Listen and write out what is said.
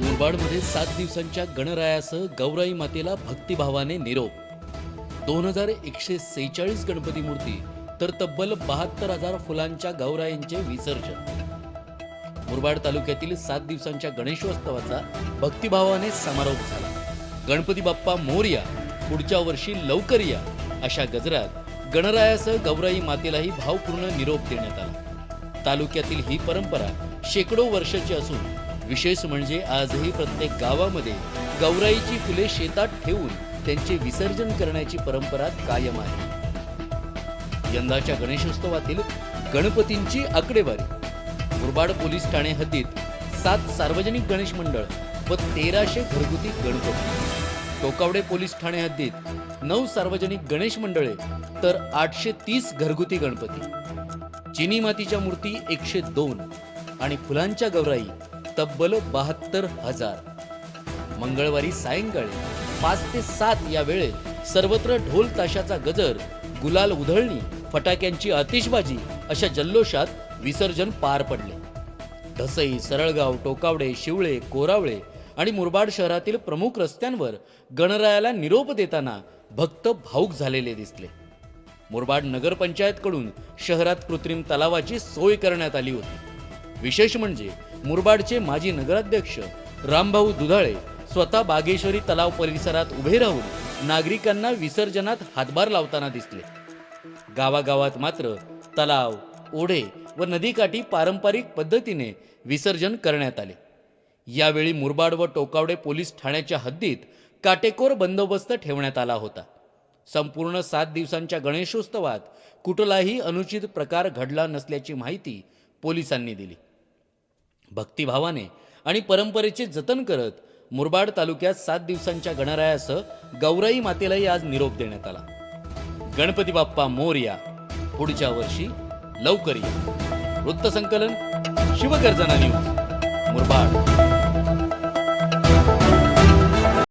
मुरबाडमध्ये सात दिवसांच्या गणरायासह गौराई मातेला भक्तिभावाने निरोप. दोन हजार एकशे सेहेचाळीस गणपती मूर्ती तर तब्बल बहात्तर हजार फुलांच्या गौरायांचे विसर्जन. मुरबाड तालुक्यातील सात दिवसांच्या गणेशोत्सवाचा भक्तिभावाने समारोप झाला. गणपती बाप्पा मोर्या पुढच्या वर्षी लवकर या. अशा गजरात गणरायासह गौराई मातेलाही भावपूर्ण निरोप देण्यात आला. तालुक्यातील ही परंपरा शेकडो वर्षाची असून विशेष म्हणजे आजही प्रत्येक गावामध्ये गौराईची फुले शेतात ठेवून त्यांचे विसर्जन करण्याची परंपरा कायम आहे. यंदाच्या गणेशोत्सवातील गणपतींची आकडेवारी मुरबाड पोलीस ठाणे हद्दीत सात सार्वजनिक गणेश मंडळ व तेराशे घरगुती गणपती. टोकावडे पोलीस ठाणे हद्दीत नऊ सार्वजनिक गणेश मंडळे तर आठशे तीस घरगुती गणपती. चिनी मातीच्या मूर्ती एकशे दोन आणि फुलांच्या गौराई तब्बल बहात्तर हजार. मंगळवारी सायंकाळी पाच ते सात या वेळेत सर्वत्र ढोल ताशाचा गजर गुलाल उधळणी फटाक्यांची आतिषबाजी अशा जल्लोषात विसर्जन पार पडले. धसई सरळगाव टोकावडे शिवळे कोरावळे आणि मुरबाड शहरातील प्रमुख रस्त्यांवर गणरायाला निरोप देताना भक्त भाऊक झालेले दिसले. मुरबाड नगरपंचायतकडून शहरात कृत्रिम तलावाची सोय करण्यात आली होती. विशेष म्हणजे मुरबाडचे माजी नगराध्यक्ष रामभाऊ दुधाळे स्वतः बागेश्वरी तलाव परिसरात उभे राहून नागरिकांना विसर्जनात हातभार लावताना दिसले. गावागावात मात्र तलाव ओढे व नदीकाठी पारंपरिक पद्धतीने विसर्जन करण्यात आले. यावेळी मुरबाड व टोकावडे पोलीस ठाण्याच्या हद्दीत काटेकोर बंदोबस्त ठेवण्यात आला होता. संपूर्ण सात दिवसांच्या गणेशोत्सवात कुठलाही अनुचित प्रकार घडला नसल्याची माहिती पोलिसांनी दिली. भक्तिभावाने आणि परंपरेचे जतन करत मुरबाड तालुक्यात सात दिवसांच्या गणरायासह गौराई मातेलाही आज निरोप देण्यात आला. गणपती बाप्पा मोरया पुढच्या वर्षी लवकर या वृत्तसंकलन शिवगर्जना न्यूज मुरबाड.